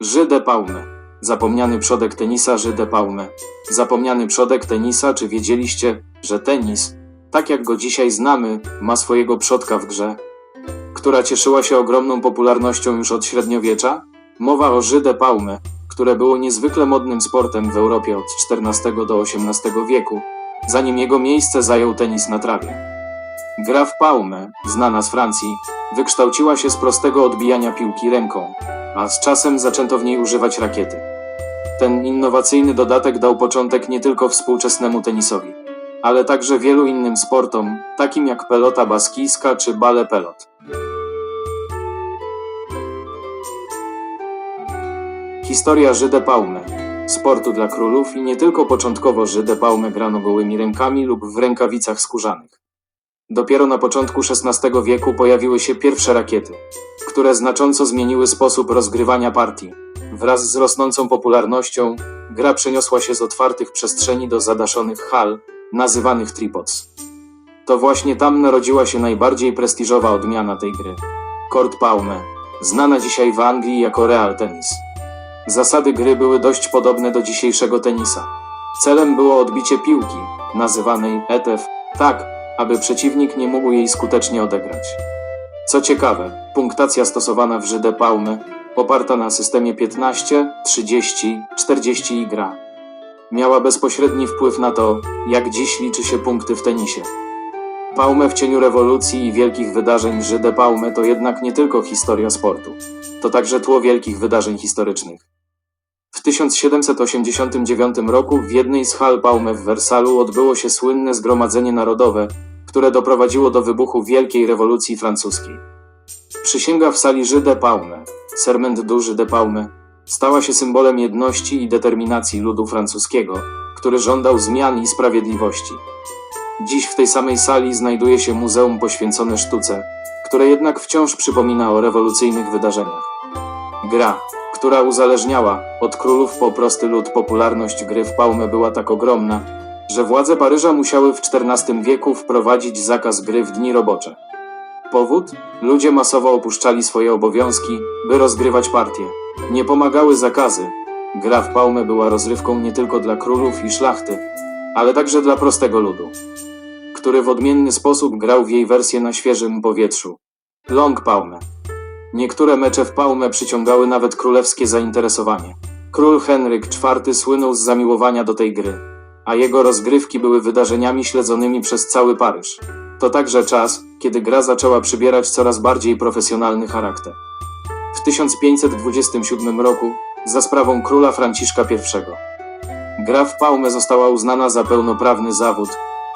Żyde Paume. Zapomniany przodek tenisa Żyde Paume. Zapomniany przodek tenisa, czy wiedzieliście, że tenis, tak jak go dzisiaj znamy, ma swojego przodka w grze, która cieszyła się ogromną popularnością już od średniowiecza? Mowa o Żyde Paume, które było niezwykle modnym sportem w Europie od XIV do XVIII wieku, zanim jego miejsce zajął tenis na trawie. Gra w Paume, znana z Francji, wykształciła się z prostego odbijania piłki ręką, a z czasem zaczęto w niej używać rakiety. Ten innowacyjny dodatek dał początek nie tylko współczesnemu tenisowi, ale także wielu innym sportom, takim jak pelota baskijska czy bale pelot. Historia Żyde Paume. Sportu dla królów i nie tylko początkowo Żyde Paume grano gołymi rękami lub w rękawicach skórzanych. Dopiero na początku XVI wieku pojawiły się pierwsze rakiety, które znacząco zmieniły sposób rozgrywania partii. Wraz z rosnącą popularnością, gra przeniosła się z otwartych przestrzeni do zadaszonych hal, nazywanych tripods. To właśnie tam narodziła się najbardziej prestiżowa odmiana tej gry. Court Paume, znana dzisiaj w Anglii jako Real Tennis. Zasady gry były dość podobne do dzisiejszego tenisa. Celem było odbicie piłki, nazywanej ETF, tak, aby przeciwnik nie mógł jej skutecznie odegrać. Co ciekawe, punktacja stosowana w Żyde Paumy, oparta na systemie 15, 30, 40 i gra, miała bezpośredni wpływ na to, jak dziś liczy się punkty w tenisie. Paume w cieniu rewolucji i wielkich wydarzeń Żyde Paume to jednak nie tylko historia sportu, to także tło wielkich wydarzeń historycznych. W 1789 roku w jednej z hal Paume w Wersalu odbyło się słynne Zgromadzenie Narodowe, które doprowadziło do wybuchu Wielkiej Rewolucji Francuskiej. Przysięga w sali Żyde Paume, Serment du Żyde Paume, stała się symbolem jedności i determinacji ludu francuskiego, który żądał zmian i sprawiedliwości. Dziś w tej samej sali znajduje się muzeum poświęcone sztuce, które jednak wciąż przypomina o rewolucyjnych wydarzeniach. Gra, która uzależniała od królów po prosty lud popularność gry w Paume była tak ogromna, że władze Paryża musiały w XIV wieku wprowadzić zakaz gry w dni robocze. Powód? Ludzie masowo opuszczali swoje obowiązki, by rozgrywać partie. Nie pomagały zakazy. Gra w Paume była rozrywką nie tylko dla królów i szlachty, ale także dla prostego ludu, który w odmienny sposób grał w jej wersję na świeżym powietrzu. Long Paume. Niektóre mecze w Paume przyciągały nawet królewskie zainteresowanie. Król Henryk IV słynął z zamiłowania do tej gry, a jego rozgrywki były wydarzeniami śledzonymi przez cały Paryż. To także czas, kiedy gra zaczęła przybierać coraz bardziej profesjonalny charakter. W 1527 roku, za sprawą króla Franciszka I, gra w Paume została uznana za pełnoprawny zawód,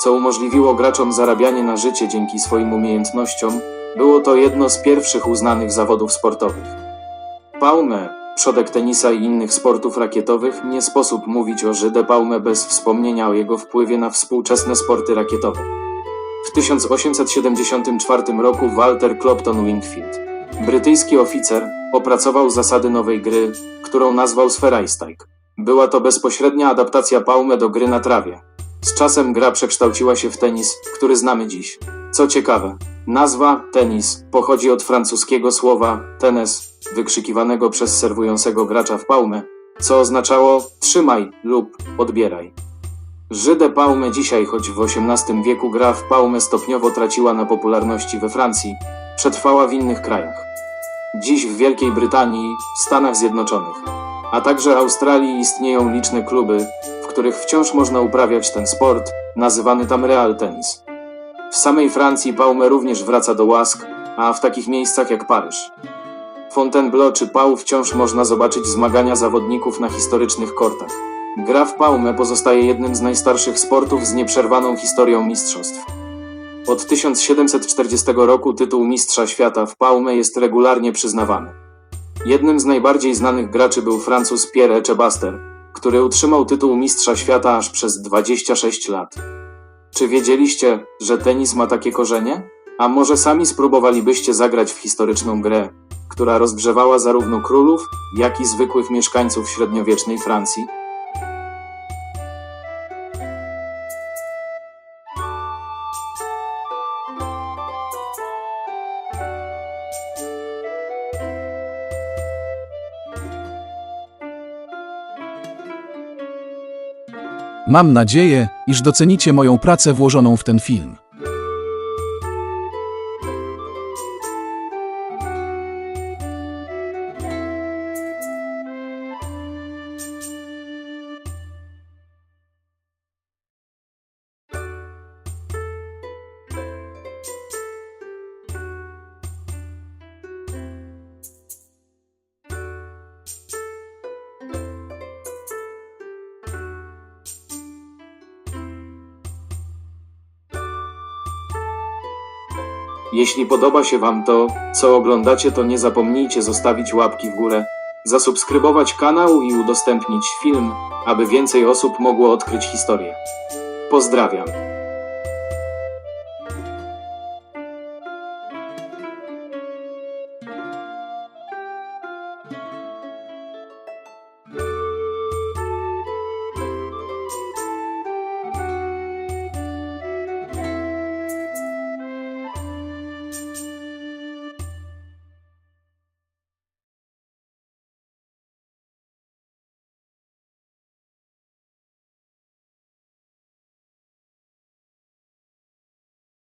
co umożliwiło graczom zarabianie na życie dzięki swoim umiejętnościom. Było to jedno z pierwszych uznanych zawodów sportowych. Paume, przodek tenisa i innych sportów rakietowych, nie sposób mówić o Żyde Paume bez wspomnienia o jego wpływie na współczesne sporty rakietowe. W 1874 roku Walter Clopton Wingfield, brytyjski oficer, opracował zasady nowej gry, którą nazwał Sphereistike. Była to bezpośrednia adaptacja Paume do gry na trawie. Z czasem gra przekształciła się w tenis, który znamy dziś. Co ciekawe, nazwa tenis pochodzi od francuskiego słowa tenes, wykrzykiwanego przez serwującego gracza w Paume, co oznaczało trzymaj lub odbieraj. Żyde Paume dzisiaj, choć w XVIII wieku gra w Paume stopniowo traciła na popularności we Francji, przetrwała w innych krajach. Dziś w Wielkiej Brytanii, Stanach Zjednoczonych, a także Australii istnieją liczne kluby, w których wciąż można uprawiać ten sport, nazywany tam real tenis. W samej Francji Paume również wraca do łask, a w takich miejscach jak Paryż. Fontainebleau czy Pau wciąż można zobaczyć zmagania zawodników na historycznych kortach. Gra w Paume pozostaje jednym z najstarszych sportów z nieprzerwaną historią mistrzostw. Od 1740 roku tytuł Mistrza Świata w Paume jest regularnie przyznawany. Jednym z najbardziej znanych graczy był Francuz Pierre Echebaster, który utrzymał tytuł Mistrza Świata aż przez 26 lat. Czy wiedzieliście, że tenis ma takie korzenie? A może sami spróbowalibyście zagrać w historyczną grę, która rozgrzewała zarówno królów, jak i zwykłych mieszkańców średniowiecznej Francji? Mam nadzieję, iż docenicie moją pracę włożoną w ten film. Jeśli podoba się Wam to, co oglądacie, to nie zapomnijcie zostawić łapki w górę, zasubskrybować kanał i udostępnić film, aby więcej osób mogło odkryć historię. Pozdrawiam.